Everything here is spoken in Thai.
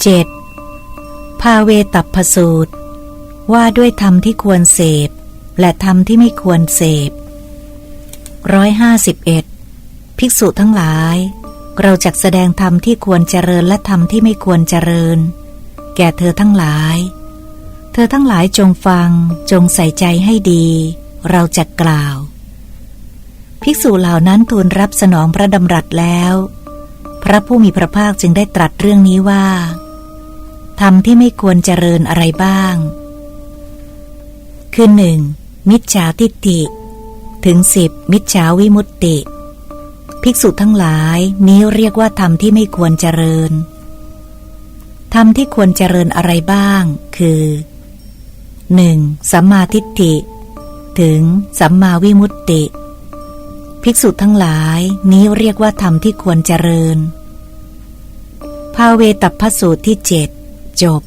7. ภาเวตัพพสูตร ว่าด้วยธรรมที่ควรเสพ และธรรมที่ไม่ควรเสพร้อยห้าสิบเอ็ดภิกษุทั้งหลาย เราจักแสดงธรรมที่ควรเจริญและธรรมที่ไม่ควรเจริญ แก่เธอทั้งหลาย เธอทั้งหลายจงฟังจงใส่ใจให้ดี เราจะกล่าว ภิกษุเหล่านั้นทูลรับสนองพระดำรัสแล้ว พระผู้มีพระภาคจึงได้ตรัสเรื่องนี้ว่า ธรรมที่ไม่ควรเจริญอะไรบ้าง คือหนึ่งมิจฉาทิฏฐิ ถึงสิบมิจฉาวิมุตติ ภิกษุทั้งหลายนี้เรียกว่าธรรมที่ไม่ควรเจริญ ธรรมที่ควรเจริญอะไรบ้าง คือ 1. สัมมาทิฏฐิ ถึงสัมมาวิมุตติ ภิกษุทั้งหลายนี้เรียกว่าธรรมที่ควรเจริญ ภาเวตัพพสูตรที่เจ็ด จบ